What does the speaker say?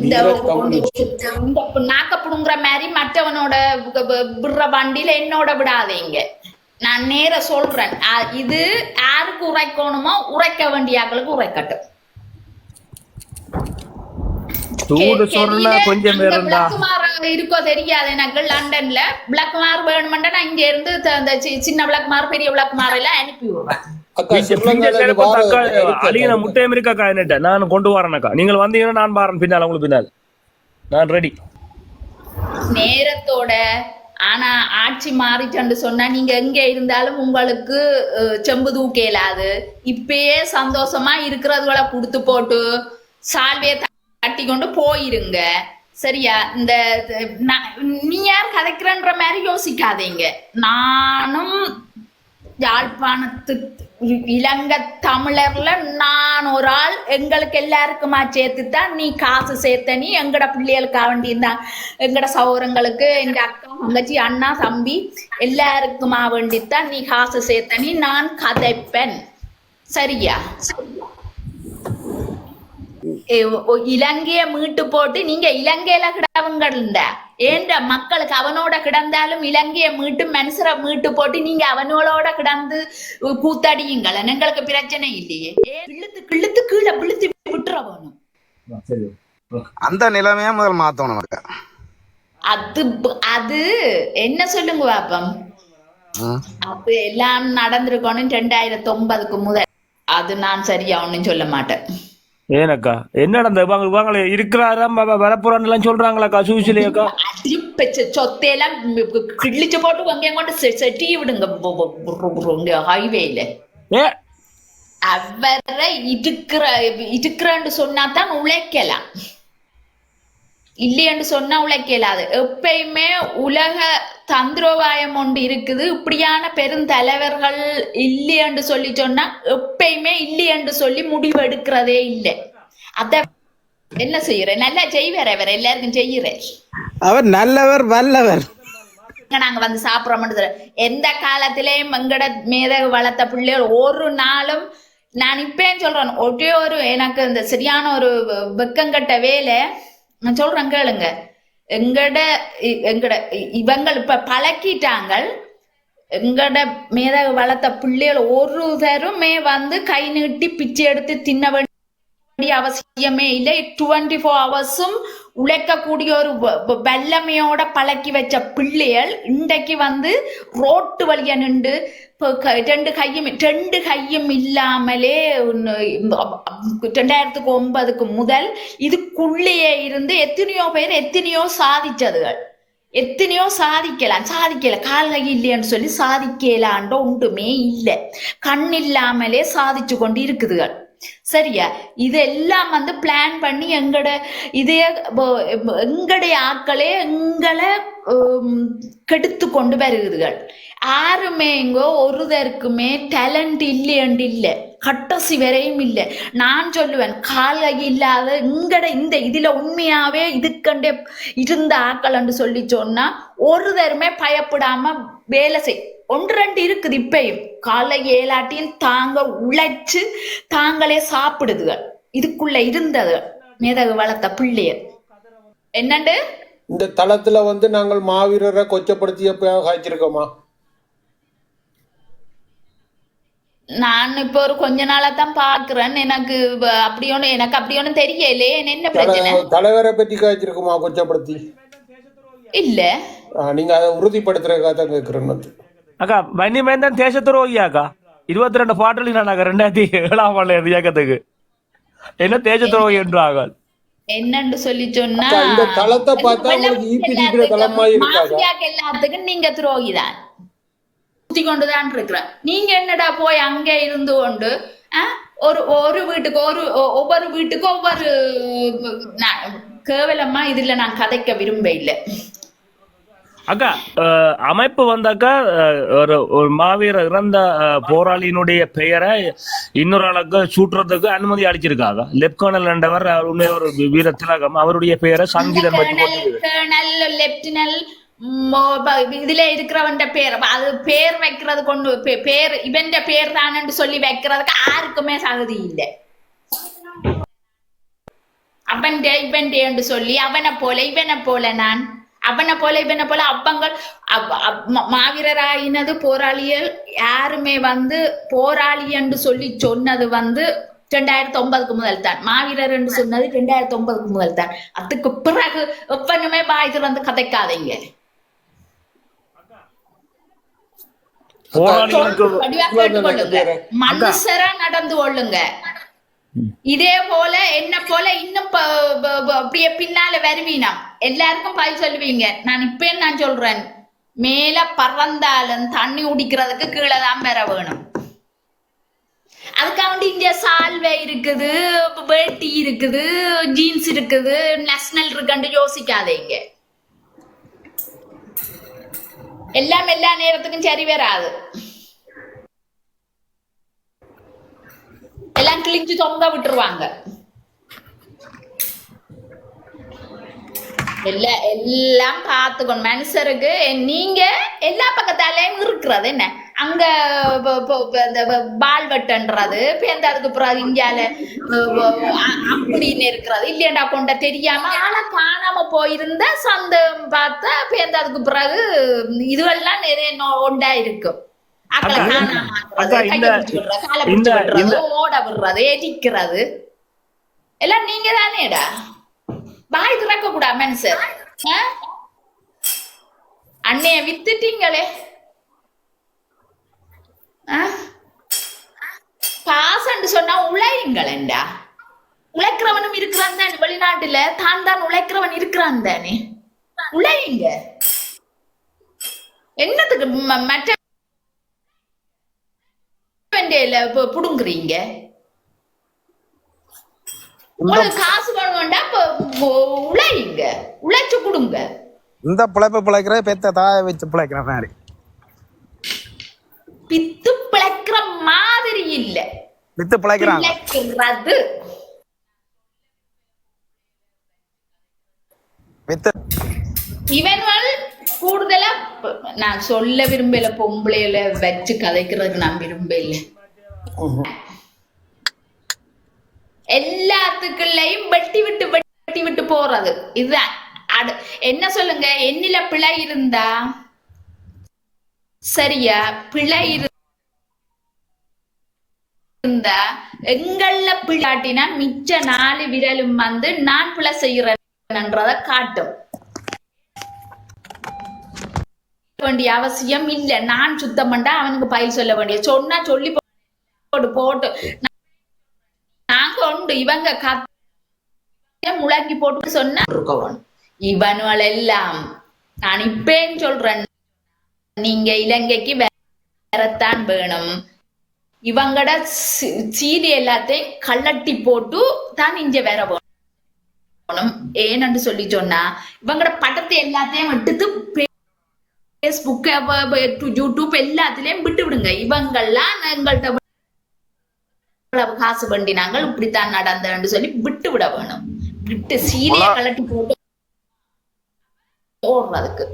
இந்த வீர கம்யூனிஸ்ட். இந்த நாக்க புடுங்குற மாதிரி மற்றவனோட விடுற வண்டியில என்னோட விடாதீங்க. நான் நேர சொல்றேன். இது யாருக்கு உரைக்கணுமோ உரைக்க வேண்டிய ஆட்களுக்கு உரைக்கட்டும். இருக்கோ தெரியாது எனக்கு லண்டன்ல. விளக்குமாறு வேணுமெண்டா நான் இங்க இருந்து சின்ன விளக்குமாறு பெரிய விளக்குமாறு எல்லாம் அனுப்பி விடுறேன். அழியின அக்கா. முட்டையும் இருக்காக்கா என்னட்ட நான் கொண்டு வரேனக்கா. நீங்கள் வந்தீங்கன்னா நான் பாறேன் பின்னால் உங்களுக்கு பின்னால். நான் ரெடி நேரத்தோட ஆனா ஆட்சி மாறிட்டன்னு சொன்னா நீங்க எங்க இருந்தாலும் உங்களுக்கு செம்பு தூக்க இயலாது இப்பயே சந்தோஷமா இருக்கிறதுகளை கொடுத்து போட்டு சால்வையை தட்டி கொண்டு போயிருங்க. சரியா? இந்த நீ யார் கதைக்கிறன்ற மாதிரி யோசிக்காதீங்க. நானும் யாழ்ப்பாணத்து இலங்கை தமிழர்ல நான் ஒரு ஆள் எங்களுக்கு எல்லாருக்குமா சேர்த்து தான் நீ காசு சேர்த்த நீ எங்கட பிள்ளைகளுக்கா வேண்டியிருந்தா எங்கட சௌரங்களுக்கு எங்க அக்கா தங்கச்சி அண்ணா தம்பி எல்லாருக்குமா வேண்டித்தான் நீ காசு சேர்த்த நீ நான் கதைப்பேன். சரியா? இலங்கைய மீட்டு போட்டு நீங்க இலங்கையில கிடவங்கள்ட ஏண்ட மக்களுக்கு அவனோட கிடந்தாலும் இலங்கைய மீட்டு மனுஷரை மீட்டு போட்டு நீங்க அவனோட கிடந்து கூத்தடியுங்கள். எங்களுக்கு பிரச்சனை இல்லையே. கிழுத்து கிழுத்து கீழே விழுத்து விட்டுறவனும் அந்த நிலைமையை முதல் மாத்தணும் நமக்கு அது அது என்ன சொல்லுங்க பாப்பம். அது எல்லாம் நடந்திருக்கணும் ரெண்டாயிரத்தி ஒன்பதுக்கு முதல். அது நான் சரியா ஒண்ணும் சொல்ல மாட்டேன். ஏனக்கா? என்ன நடந்த இவங்க இருக்கிறாராம் வரப்புறான்னு எல்லாம் சொல்றாங்களாக்கா சூசிலேக்கா அடிப்பச்ச சொத்தையெல்லாம் கிழிச்சு போட்டு அங்கேயும் கொண்டு செட்டி விடுங்க ஹைவேல. அவரை இருக்கிற இருக்கிறன்னு சொன்னா தான் உழைக்கலாம். இல்லையென்று சொன்னா உழைக்கலாது. எப்பயுமே உலக தந்திரோபாயம் ஒன்று இருக்குது. இப்படியான பெருந்தலைவர்கள் இல்லையென்று சொல்லி சொன்னா எப்பயுமே இல்லையென்று சொல்லி முடிவு எடுக்கிறதே இல்லை. அத என்ன செய்யறேன் நல்லா செய்வார் அவர். எல்லாருக்கும் செய்யறேன் அவர் நல்லவர் வல்லவர். நாங்க வந்து சாப்பிடுறோம்னு சொல்ல எந்த காலத்திலேயும் எங்கட மேத வளர்த்த பிள்ளைகள் ஒரு நாளும் நான் இப்பயும் சொல்றேன். ஒரே ஒரு எனக்கு இந்த சரியான ஒரு வெக்கங்கட்ட வேலை. நான் சொல்றேன் கேளுங்க. எங்கட இ- எங்கட இ- இவங்கள் இப்ப பழக்கிட்டாங்க எங்கட மேத வளர்த்த பிள்ளைகள் ஒரு தருமே வந்து கை நீட்டி பிச்சை எடுத்து தின்ன வேண்டிய அவசியமே இல்லை. டுவெண்ட்டி ஃபோர் ஹவர்ஸும் உழைக்கக்கூடிய ஒரு வல்லமையோட பழக்கி வச்ச பிள்ளைகள் இன்றைக்கு வந்து ரோட்டு வழியா நின்று க- ரெண்டு கையும் ரெண்டு கையும் இல்லாமலே ரெண்டாயிரத்துக்கு ஒன்பதுக்கு முதல் இதுக்குள்ளேயே இருந்து எத்தனையோ பேர் எத்தனையோ சாதிச்சதுகள். எத்தனையோ சாதிக்கலாம் சாதிக்கல. கால் கை இல்லைன்னு சொல்லி சாதிக்கலான்ற ஒன்றுமே இல்லை. கண் இல்லாமலே சாதிச்சு கொண்டு இருக்குதுகள். சரியா? இதெல்லாம் வந்து பிளான் பண்ணி எங்கட இதே எங்களுடைய எங்கடைய ஆக்களே எங்களை உம், கெடுத்து கொண்டு வருகிறீர்கள். யாருமே இங்கோ ஒருதருக்குமே டேலண்ட் இல்லையண்டு இல்லை. கட்டசி வரையும் இல்லை. நான் சொல்லுவேன் கால் கை இல்லாத இங்கட இந்த இதுல உண்மையாவே இதுக்கண்டே இருந்த ஆக்கள்னு சொல்லி சொன்னா ஒருதருமே பயப்படாம வேலை செய். ஒன்று ரெண்டு இருக்குது இப்பயும். காலை ஏலாட்டியும் தாங்க உழைச்சு தாங்களே சாப்பிடுதுகள் இதுக்குள்ள இருந்தது. மேதகு வளர்த்த பிள்ளையர் என்னண்டு? இந்த தளத்துல வந்து நாங்கள் மாவீரரை கொச்சப்படுத்தி காய்ச்சிருக்கோமா? நான் இப்போ ஒரு கொஞ்ச நாளா தான் பாக்குறேன் எனக்கு அப்படி ஒண்ணு எனக்கு அப்படி ஒண்ணும் தெரியலையே. என்ன பிரச்சனை தல- தலைவரை பற்றி காய்ச்சிருக்குமா கொச்சப்படுத்தி? இல்ல. நீங்க அதை உறுதிப்படுத்துறதுக்காக தான் கேட்கிறேன் வந்து அக்கா வன்னி மேந்தன் தேசத்துறோகியாக்கா இருபத்தி ரெண்டு பாட்டில் நான் ரெண்டாயிரத்தி ஏழாம் ஆண்டு இயக்கத்துக்கு. என்ன தேச துரோகி என்றாங்க என்னன்னு சொல்லி சொன்னா இந்த தளத்தை பார்த்தா உங்களுக்கு ஈப்பி இருக்கிற தளம் இருக்காதா? எல்லாத்துக்கும் நீங்க துரோகிதான் சுத்தி கொண்டுதான் இருக்கிறேன். நீங்க என்னடா போய் அங்க இருந்து கொண்டு ஒரு ஒரு வீட்டுக்கு ஒரு ஒவ்வொரு வீட்டுக்கு ஒவ்வொரு கேவலமா இதுல நான் கதைக்க விரும்ப இல்லை. அக்கா அமைப்பு வந்தாக்கா ஒரு ஒரு மாவீர இறந்த போராளியினுடைய பெயரை இன்னொரு ஆளுக்கு சூட்டுறதுக்கு அனுமதி அளிச்சிருக்காங்க லெப்டினல் என்றவர் உண்மையா ஒரு வீர திலகம் அவருடைய பெயரை சங்கீதம் லெப்டினல் இதுல இருக்கிறவன் பேர் அது பேர் வைக்கிறது கொண்டு பேர் இவன் பேர் தானு சொல்லி வைக்கிறதுக்கு யாருக்குமே தகுதி இல்லை. அவன் இவன் சொல்லி அவனை போல இவனை போல நான் அவனை போல இவனை போல அப்பங்கள் மாவீரராயினது போராளிகள் யாருமே வந்து போராளி என்று சொல்லி சொன்னது வந்து ரெண்டாயிரத்தி ஒன்பதுக்கு முதல் தான் மாவீரர் என்று சொன்னது ரெண்டாயிரத்தி ஒன்பதுக்கு முதல் தான் அதுக்கு பிறகு எப்பனுமே பாய் வந்து கதைக்காதீங்க. மனுஷரா நடந்து கொள்ளுங்க. இதே போல என்ன போல இன்னும் அப்படியே பின்னால வருவீனா எல்லாருக்கும் பாய் சொல்லுவீங்க. நான் இப்ப நான் சொல்றேன். மேல பறந்தாலும் தண்ணி குடிக்கிறதுக்கு கீழே தான் வர வேணும். அதுக்காக இங்க சால்வை இருக்குது வேட்டி இருக்குது ஜீன்ஸ் இருக்குது நேஷனல் இருக்குன்னு யோசிக்காதீங்க. எல்லாம் எல்லா நேரத்துக்கும் சரி வராது. எல்லாம் கிழிஞ்சு தொங்க விட்டுருவாங்க. எல்லா எல்லாம் பார்த்துக்கணும் மனுஷருக்கு நீங்க எல்லா பக்கத்தாலையும் இருக்கிறது என்ன? அங்க இந்த ப- பால் வெட்டுன்றது பேருந்து அதுக்கு பிறகு இந்தியால அப்படின்னு இருக்கிறது. இல்லையண்டா கொண்ட தெரியாம ஆனா காணாம போயிருந்த சொந்தம் பார்த்தா பேருந்து அதுக்கு பிறகு இதுவெல்லாம் நிறைய ஒண்டா இருக்கும் ஓட விடுறது எரிக்கிறது. எல்லாம் நீங்க தானேடா வாய் திறக்க கூடாது மனுஷன் அண்ணைய வித்துட்டீங்களே. பாசன்னு சொன்னா உழையுங்களேண்டா உழைக்கிறவனும் இருக்கிறான் தானே வெளிநாட்டுல. தான் தான் உழைக்கிறவன் இருக்கிறான் தானே. உழையுங்க. என்னத்துக்கு மற்ற புடுங்குறீங்க? உங்களுக்கு காசு வேணும்டா இப்ப உ- உழையுங்க. உழைச்சு கொடுங்க. இந்த பிழைப்பு பிழைக்கிற பெத்த தாயை வச்சு பிழைக்கிற மாதிரி. பித்து பிழைக்கிற மாதிரி இல்ல. வித்து பிழைக்கிறாங்க. பிழைக்கிறது. இவன்கள் கூடுதலா நான் சொல்ல விரும்பல பொம்பளையில வச்சு கதைக்கிறதுக்கு நான் விரும்பல. எல்லாத்துக்குள்ளயும் வெட்டி விட்டு வெட்டி விட்டு போறது. இதுதான் என்ன சொல்லுங்க? என்னில பிழை இருந்தா? சரியா? பிழை இருந்தா? எங்கள்ல பிள்ளாட்டினா மிச்ச நாலு விரலும் வந்து நான் பிழை செய்யறேன்ன்றத காட்டும். வேண்டிய அவசியம் இல்ல. நான் சுத்தம் பண்ணா அவனுக்கு பயில் சொல்ல வேண்டிய. சொன்னா சொல்லி போட்டு போட்டு. உண்டு இவங்க கத்த முழங்கி போட்டு சொன்ன இருக்கவன். இவனுகள் எல்லாம் நான் இப்பேன்னு சொல்றேன். நீங்க இலங்கைக்கு வேறத்தான் வேணும். இவங்கட சி- சீடி எல்லாத்தையும் கள்ளட்டி போட்டு தான் இங்க வேற வேணும் ஏன்னு சொல்லி சொன்னா இவங்கட படத்தை எல்லாத்தையும் எடுத்து ஃபேஸ்புக் யூடியூப் எல்லாத்துலயும் விட்டு விடுங்க இவங்கெல்லாம் எங்கள்கிட்ட இவ்வளவு காசு பண்ணினாங்க இப்படித்தான் நடந்தன்னு சொல்லி விட்டு விட வேணும். விட்டு சீரிய கலட்டி போட்டு ஓடுறதுக்கு.